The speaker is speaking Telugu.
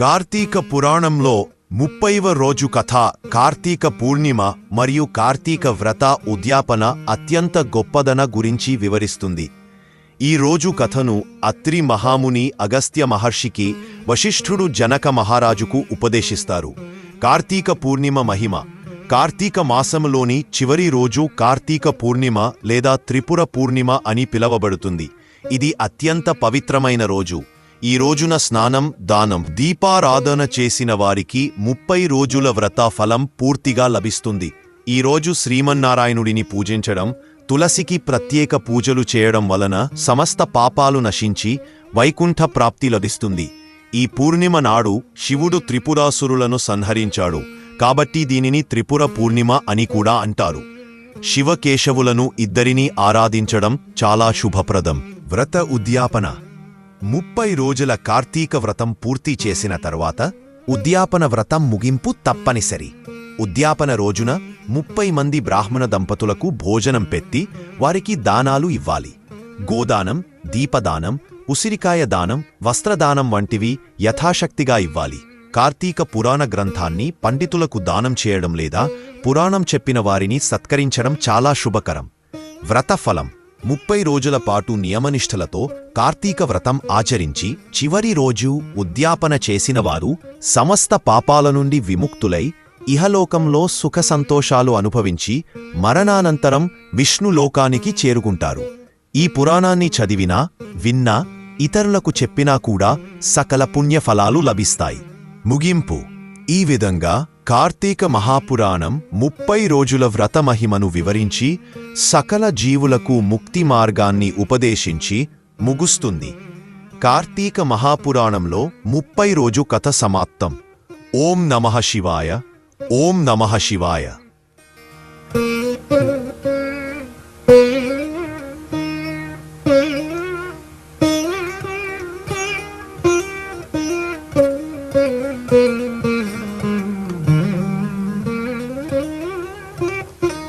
కార్తీక పురాణంలో ముప్పైవ రోజు కథ కార్తీక పూర్ణిమ మరియు కార్తీక వ్రత ఉద్యాపన అత్యంత గొప్పదన గురించి వివరిస్తుంది. ఈ రోజు కథను అత్రి మహాముని అగస్త్య మహర్షికి వశిష్ఠుడు జనక మహారాజుకు ఉపదేశిస్తారు. కార్తీక పూర్ణిమ మహిమ. కార్తీక మాసములోని చివరి రోజు కార్తీక పూర్ణిమ లేదా త్రిపుర పూర్ణిమ అని పిలవబడుతుంది. ఇది అత్యంత పవిత్రమైన రోజు. ఈ రోజున స్నానం దానం దీపారాధన చేసిన వారికి ముప్పై రోజుల వ్రత ఫలం పూర్తిగా లభిస్తుంది. ఈ రోజు శ్రీమన్నారాయణుడిని పూజించడం తులసికి ప్రత్యేక పూజలు చేయడం వలన సమస్త పాపాలు నశించి వైకుంఠ ప్రాప్తి లభిస్తుంది. ఈ పూర్ణిమ నాడు శివుడు త్రిపురాసురులను సంహరించాడు. కాబట్టి దీనిని త్రిపుర పూర్ణిమ అని కూడా అంటారు. శివకేశవులను ఇద్దరినీ ఆరాధించడం చాలా శుభప్రదం. వ్రత ఉద్యాపన. ముప్పై రోజుల కార్తీక వ్రతం పూర్తి చేసిన తర్వాత ఉద్యాపన వ్రతం ముగింపు తప్పనిసరి. ఉద్యాపన రోజున ముప్పై మంది బ్రాహ్మణ దంపతులకు భోజనం పెట్టి వారికి దానాలు ఇవ్వాలి. గోదానం దీపదానం ఉసిరికాయ దానం వస్త్రదానం వంటివి యథాశక్తిగా ఇవ్వాలి. కార్తీక పురాణ గ్రంథాన్ని పండితులకు దానం చేయడం లేదా పురాణం చెప్పిన వారిని సత్కరించడం చాలా శుభకరం. వ్రతఫలం ముప్పై రోజుల పాటు నియమనిష్టలతో కార్తీక వ్రతం ఆచరించి చివరి రోజు ఉద్యాపన చేసినవారు సమస్త పాపాల నుండి విముక్తులై ఇహలోకంలో సుఖ సంతోషాలు అనుభవించి మరణానంతరం విష్ణులోకానికి చేరుకుంటారు. ఈ పురాణాన్ని చదివినా విన్నా ఇతరులకు చెప్పినా కూడా సకల పుణ్యఫలాలు లభిస్తాయి. ముగింపు. ఈ విధంగా కార్తీక మహాపురాణం ముప్పై రోజుల వ్రత మహిమను వివరించి సకల జీవులకు ముక్తి మార్గాన్ని ఉపదేశించి ముగుస్తుంది. కార్తీక మహాపురాణంలో ముప్పై రోజు కథ సమాప్తం. ఓం నమః శివాయ. ఓం నమః శివాయ. Thank you. Thank you.